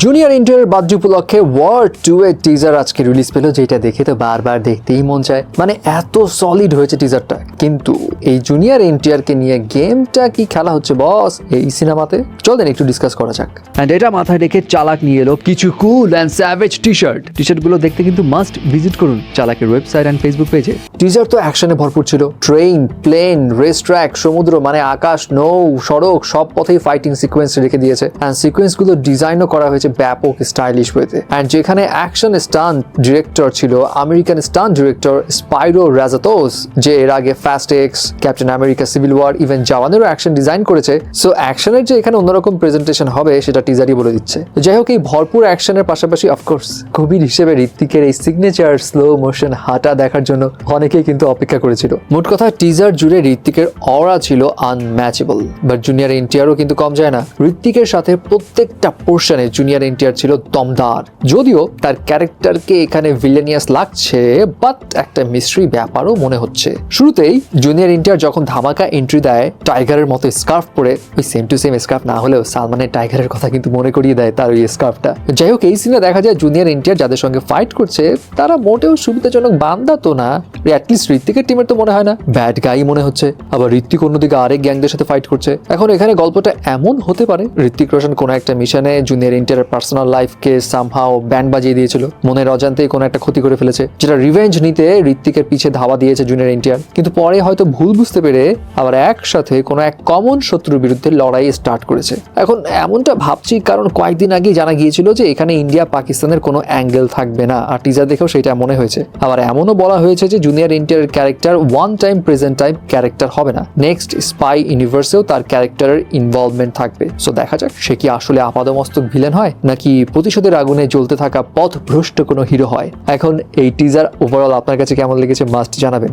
Junior ইন্টারের বাদ্য উপলক্ষে ওয়ার টু এর টিজার আজকে রিলিজ পেল যেটা দেখে তো বারবার দেখতেই মন চায়। মানে এত সলিড হয়েছে টিজারটা কিন্তু এই জুনিয়র এনটিআরকে নিয়ে গেমটা কি খেলা হচ্ছে বস এই সিনেমাতে চল দেন একটু ডিসকাস করা যাক। অ্যান্ড এটা মাথায় রেখে চালাক নিয়ে এলো কিছু cool and savage T shirt T শার্টগুলো দেখতে কিন্তু মাস্ট ভিজিট করুন চালাকের ওয়েবসাইট অ্যান্ড ফেসবুক পেজে টিজার তো অ্যাকশনে ভরপুর ছিল। ট্রেন প্লেন রেস ট্র্যাক সমুদ্র মানে আকাশ নৌ সড়ক সব পথেই ফাইটিং সিকোয়েন্স রেখে দিয়েছে। অ্যান্ড সিকোয়েন্সগুলো ডিজাইনও করা হয়েছে। ব্যাপক স্টাইলিশ ওয়েতে। অ্যান্ড যেখানে অ্যাকশন স্টান ডিরেক্টর ছিল American stunt director Spiro Razatos যে এর আগে Fast X Captain America Civil War even জওয়ানেরও action design করেছে। সো অ্যাকশনের যে এখানে অন্যরকম প্রেজেন্টেশন হবে, সেটা টিজারই বলে দিচ্ছে। যাই হোক, এই ভরপুর অ্যাকশনের পাশাপাশি অফকোর্স কবির হিসেবে ঋত্বিকের এই সিগনেচার স্লো মোশন হাঁটা দেখার জন্য অনেকেই কিন্তু অপেক্ষা করেছিল। মোট কথা টিজার জুড়ে ঋত্বিকের অরা ছিল আনম্যাচেবল বাট জুনিয়র এনটিআরও কিন্তু কম যায় না। ঋত্বিকের সাথে প্রত্যেকটা পোর্শনে জুনিয়র এনটিআর ছিল দমদার। যদিও তার ক্যারেক্টারকে এখানে ভিলেনিয়াস লাগছে বাট একটা মিস্ট্রি ব্যাপারও মনে হচ্ছে। শুরুতেই জুনিয়র এনটিআর যখন ধামাকা এন্ট্রি দেয় টাইগারের মতো স্কার্ফ পরে, ওই সেম টু সেম স্কার্ফ না হলেও সালমানের টাইগারের কথা কিন্তু মনে করিয়ে দেয় তার ওই স্কার্ফটা যাই হোক, এই সিনে দেখা যায় জুনিয়র এনটিআর যাদের সঙ্গে ফাইট করছে, তারা মোটেও সুবিধাজনক বান্দা তো না। অ্যাটলিস্ট ঋত্বিকের টিমের তো মনে হয় না। ব্যাড গাই মনে হচ্ছে। আবার ঋত্বিক অন্যদিকে আরেক গ্যাংদের সাথে ফাইট করছে। এখন এখানে গল্পটা এমন হতে পারে। ঋত্বিক রোশন কোনো একটা মিশনে জুনিয়র এনটিআর পার্সোনাল লাইফকে সামহাও ব্যান্ড বাজিয়ে দিয়েছিল। মনের অজান্তেই কোনো একটা ক্ষতি করে ফেলেছে। যেটা রিভেঞ্জ নিতে ঋত্বিকের পিছে ধাওয়া দিয়েছে জুনিয়র এনটিআর কিন্তু পরে হয়তো ভুল বুঝতে পেরে আবার একসাথে কোনো এক কমন শত্রুর বিরুদ্ধে লড়াই স্টার্ট করেছে। এখন এমনটা ভাবছি কারণ কয়েকদিন আগেই জানা গিয়েছিল যে এখানে ইন্ডিয়া পাকিস্তানের কোনো অ্যাঙ্গেল থাকবে না। আর টিজার দেখেও সেটা মনে হয়েছে। আবার এমনও বলা হয়েছে যে junior NTR character one time present time character হবে না। নেক্সট স্পাই ইউনিভার্সেও তার ক্যারেক্টারের ইনভলভমেন্ট থাকবে। সো দেখা যাক সে কি আসলে আপাদমস্তক ভিলেন হয় নাকি প্রতিশোধের আগুনে জ্বলতে থাকা পথ ভ্রষ্ট কোনো হিরো হয়? এখন এই টিজার ওভারঅল আপনার কাছে কেমন লেগেছে মাস্ট জানাবেন।